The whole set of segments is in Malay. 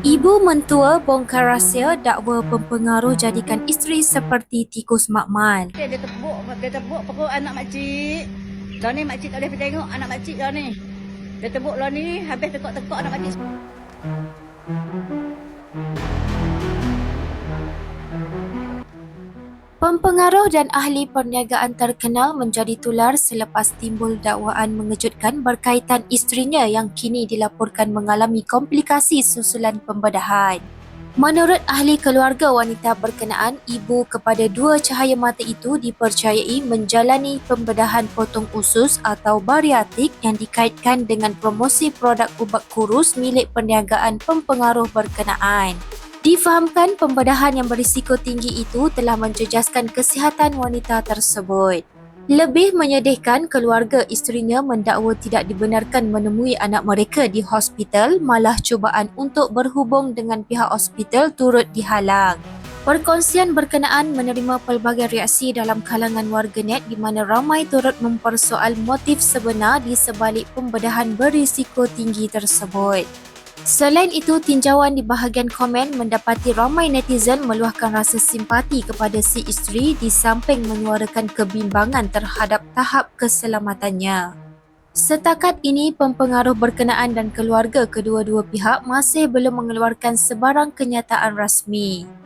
Ibu mentua bongkar rahsia dakwa pempengaruh jadikan isteri seperti tikus makmal. Dia, dia tepuk, dia tepuk perut anak makcik. Dah ni makcik tak boleh tengok anak makcik dah ni. Dia tepuk lah ni, habis tekuk-tekuk anak makcik. Pempengaruh dan ahli perniagaan terkenal menjadi tular selepas timbul dakwaan mengejutkan berkaitan isterinya yang kini dilaporkan mengalami komplikasi susulan pembedahan. Menurut ahli keluarga wanita berkenaan, ibu kepada dua cahaya mata itu dipercayai menjalani pembedahan potong usus atau bariatik yang dikaitkan dengan promosi produk ubat kurus milik perniagaan pempengaruh berkenaan. Difahamkan pembedahan yang berisiko tinggi itu telah menjejaskan kesihatan wanita tersebut. Lebih menyedihkan, keluarga isterinya mendakwa tidak dibenarkan menemui anak mereka di hospital malah cubaan untuk berhubung dengan pihak hospital turut dihalang. Perkongsian berkenaan menerima pelbagai reaksi dalam kalangan warganet di mana ramai turut mempersoal motif sebenar di sebalik pembedahan berisiko tinggi tersebut. Selain itu, tinjauan di bahagian komen mendapati ramai netizen meluahkan rasa simpati kepada si isteri di samping menyuarakan kebimbangan terhadap tahap keselamatannya. Setakat ini, pempengaruh berkenaan dan keluarga kedua-dua pihak masih belum mengeluarkan sebarang kenyataan rasmi.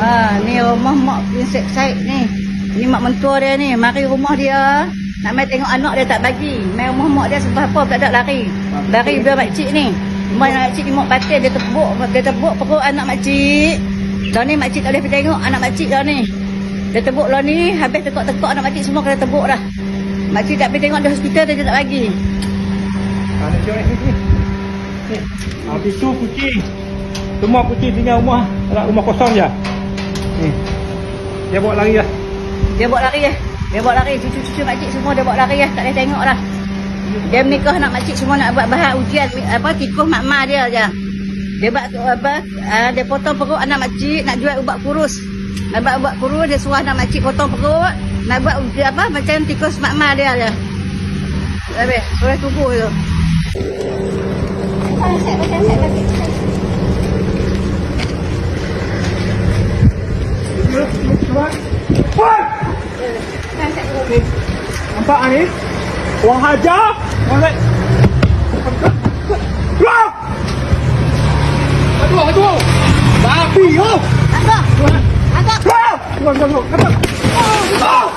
Ha, ni rumah mak Prinsip Said ni. Ni mak mentua dia ni. Mari rumah dia. Nak main tengok anak dia tak bagi. Main rumah mak dia sebab apa tak ada lari. Lari dia makcik ni. Main makcik ni mak batin dia tepuk. Dia tepuk perut anak makcik. Dah ni makcik tak boleh pergi tengok anak makcik dah ni. Dia tepuk lah ni. Habis tekuk-tekuk anak makcik semua kena tepuk dah. Makcik tak pergi tengok di hospital dia, tak bagi. Ha, nak tengok ni. Habis tu kucing. Semua kucing tinggal rumah. Anak rumah kosong je. Dia bawa lari lah. Dia bawa lari eh. Dia bawa lari. Cucu-cucu makcik semua dia bawa lari eh. Tak boleh tengok dah. Dia menikah anak makcik semua nak buat bahan ujian. Apa tikus mak ma dia je. Dia buat apa. Uh, dia potong perut anak makcik nak jual ubat kurus. Nak buat ubat kurus dia suruh anak makcik potong perut. Nak buat ujian apa macam tikus mak ma dia je. Habis. Boleh tunggu tu. Puan! What? Nampak ni? Wang hajar? Wang hajar? Wah! Aduh, aduh! Babi, oh! Angkat! Angkat! Wah! Angkat! Angkat! Angkat! Angkat!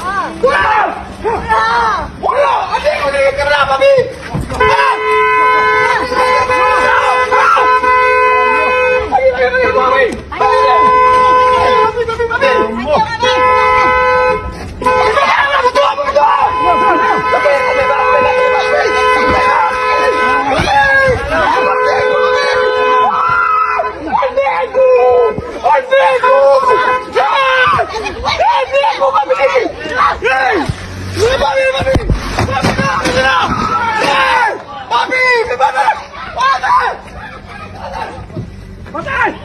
Patay! Patay! Patay!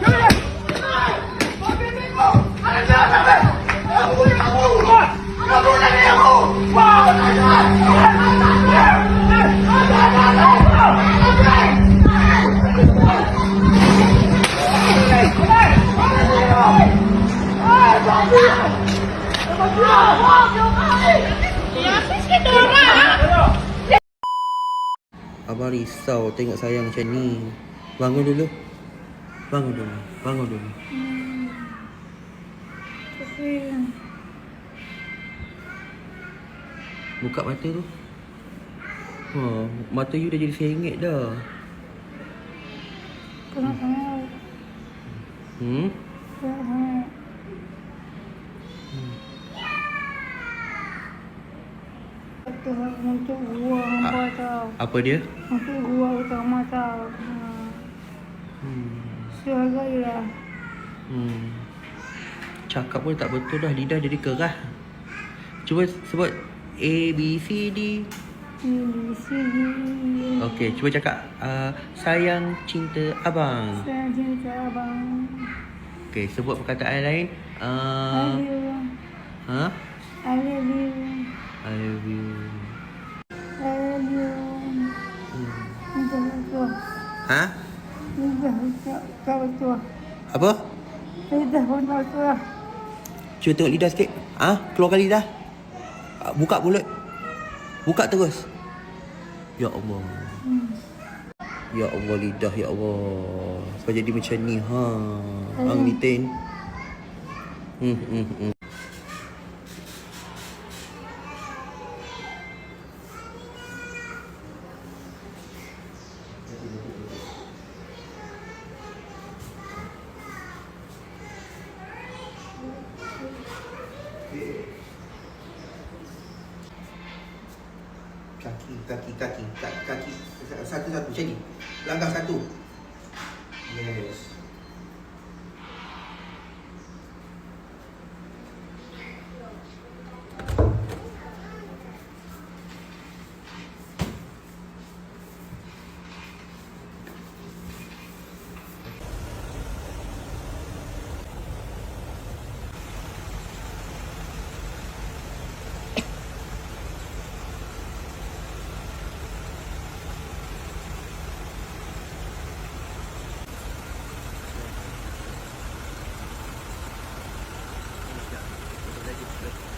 Abang risau tengok saya macam ni. Bangun dulu. Bangun dulu. Bangun dulu. Buka mata tu. Ha, mata you dah jadi sengit dah. Hmm? Untuk gua hamba tau. Apa dia? Untuk gua utama tau. Hmm. Sebagai lah. Hmm. Cakap pun tak betul dah. Lidah jadi keras. Cuba sebut A, B, C, D. Ini sini. Okey, cuba cakap uh, sayang cinta abang. Saya cinta abang. Okey, sebut perkataan lain. I Uh, love ha? I love you. I love you. I love you. Ha? Apa? Lidah pun. Cuba tengok lidah sikit. Ha? keluarkan lidah. Ah, Buka mulut. Buka terus. Ya Allah. Ya Allah lidah ya Allah. Kau jadi macam ni ha. Ang Litin. Hmm hmm hmm. Kaki, kaki, kaki, kaki, kaki. Satu-satu, macam ni. Langkah satu. Yes. Thank you.